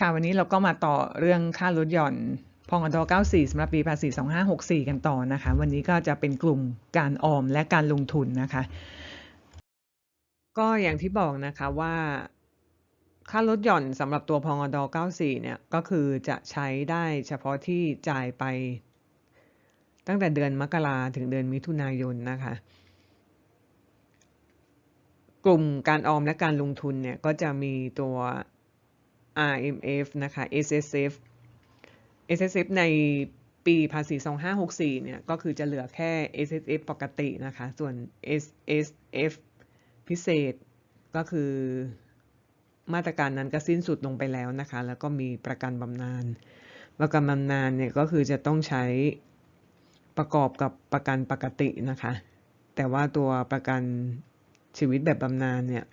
ค่ะวันนี้เราก็มาต่อเรื่องค่าลดหย่อนพองอด94สำหรับปีภาษี2564 กันต่อนะคะ วันนี้ก็จะเป็นกลุ่มการออมและการลงทุนนะคะ ก็อย่างที่บอกนะคะว่าค่าลดหย่อนสำหรับตัวพองอด94 เนี่ย ก็คือจะใช้ได้เฉพาะที่จ่ายไป ตั้งแต่เดือนมกราถึงเดือนมิถุนายนนะคะ กลุ่มการออมและการลงทุนเนี่ย ก็จะมีตัว RMF นะคะ SSF SSF ในปีภาษี 2564 เนี่ย ก็คือจะเหลือแค่ SSF ปกตินะคะ ส่วน SSF พิเศษก็คือมาตรการนั้นก็สิ้นสุดลงไปแล้วนะคะ แล้วก็มีประกันบำนาญ ประกันบำนาญเนี่ยก็คือจะต้องใช้ประกอบกับประกันปกตินะคะ แต่ว่าตัวประกันชีวิตแบบบำนาญเนี่ย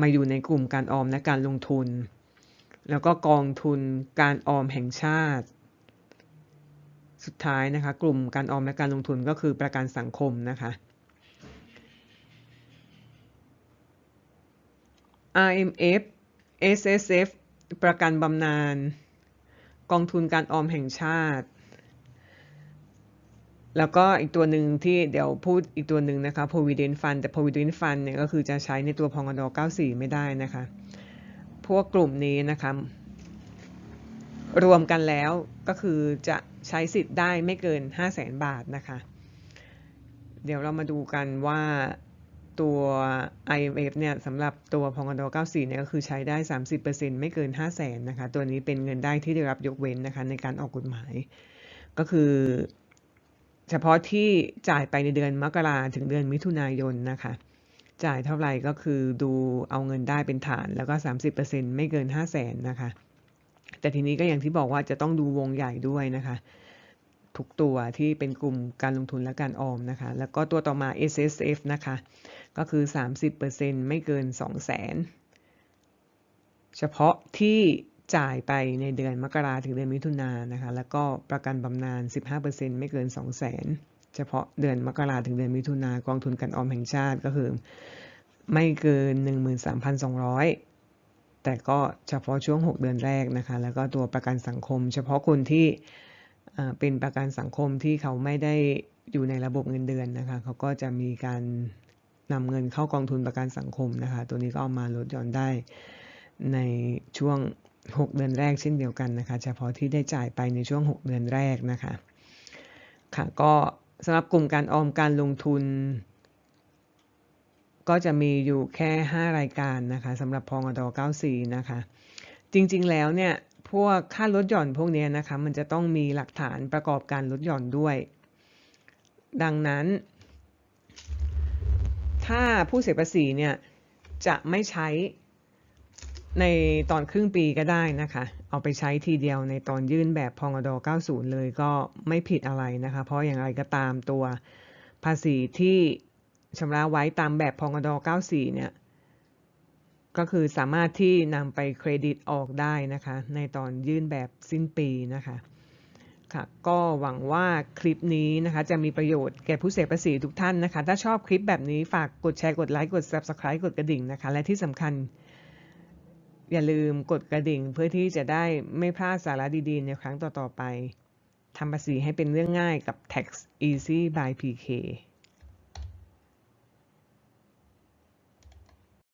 มาอยู่ในกลุ่มการออมและการลงทุน แล้วก็กองทุนการออมแห่งชาติ สุดท้ายนะคะ กลุ่มการออมและการลงทุนก็คือประกันสังคมนะคะ RMF SSF ประกันบำนาญกองทุนการออมแห่งชาติ แล้วก็อีกตัวหนึ่งที่เดี๋ยวพูดอีกตัวหนึ่งนะคะ provident fund แต่ provident fund เนี่ยก็คือจะใช้ในตัวพองอด94 ไม่ได้นะคะ พวกกลุ่มนี้นะคะรวมกันแล้วก็คือจะใช้สิทธิ์ได้ไม่เกิน 5 0 0แสนบาทนะคะ เดี๋ยวเรามาดูกันว่าตัว IMF เนี่ยสำหรับตัวพองกด94 เนี่ยก็คือใช้ได้ 30%ไม่เกิน 5 0 0แสนนะคะ ตัวนี้เป็นเงินได้ที่ได้รับยกเว้นนะคะในการออกกฎหมาย ก็คือ เฉพาะที่จ่ายไปในเดือนมกราถึงเดือนมิถุนายนนะคะ จ่ายเท่าไหร่ก็คือดูเอาเงินได้เป็นฐาน แล้วก็ 30%ไม่เกิน 5 0 0แสนนะคะ แต่ทีนี้ก็อย่างที่บอกว่าจะต้องดูวงใหญ่ด้วยนะคะ ทุกตัวที่เป็นกลุ่มการลงทุนและการออมนะคะ แล้วก็ตัวต่อมา S S F นะคะ ก็คือ 30%ไม่เกิน 2 0 0แสนเฉพาะที่จ่ายไปในเดือนมกราถึงเดือนมิถุนายนนะคะ แล้วก็ประกันบำนาญ 15%ไม่เกิน 2 0 0แสน เฉพาะเดือนมกราถึงเดือนมิถุนากองทุนการออมแห่งชาติก็คือ ไม่เกิน 13,200 แต่ก็เฉพาะช่วง 6 เดือนแรกนะคะ แล้วก็ตัวประกันสังคม เฉพาะคนที่เป็นประกันสังคมที่เขาไม่ได้อยู่ในระบบเงินเดือนนะคะ เขาก็จะมีการนำเงินเข้ากองทุนประกันสังคมนะคะ ตัวนี้ก็เอามาลดหย่อนได้ในช่วง 6 เดือนแรกเช่นเดียวกันนะคะ เฉพาะที่ได้จ่ายไปในช่วง 6 เดือนแรกนะคะ ค่ะก็ สำหรับกลุ่มการออมการลงทุน ก็จะมีอยู่แค่ 5 รายการนะคะสำหรับพองอด94 นะคะ จริงๆแล้วเนี่ย พวกค่าลดหย่อนพวกนี้นะคะ มันจะต้องมีหลักฐานประกอบการลดหย่อนด้วย ดังนั้น ถ้าผู้เสียภาษีเนี่ยจะไม่ใช้ ในตอนครึ่งปีก็ได้นะคะ เอาไปใช้ทีเดียวในตอนยื่นแบบพองด90 เลยก็ไม่ผิดอะไรนะคะ เพราะอย่างไรก็ตามตัวภาษีที่ชำระไว้ตามแบบพองด94 เนี่ย ก็คือสามารถที่นำไปเครดิตออกได้นะคะ ในตอนยื่นแบบสิ้นปีนะคะค่ะก็หวังว่าคลิปนี้นะคะจะมีประโยชน์แก่ผู้เสียภาษีทุกท่านนะคะ ถ้าชอบคลิปแบบนี้ฝากกดแชร์กดไลค์กด Subscribe กดกระดิ่งนะคะ และที่สำคัญ อย่าลืมกดกระดิ่งเพื่อที่จะได้ไม่พลาดสาระดีๆ ในครั้งต่อๆไปทำภาษีให้เป็นเรื่องง่ายกับ Tax Easy by PK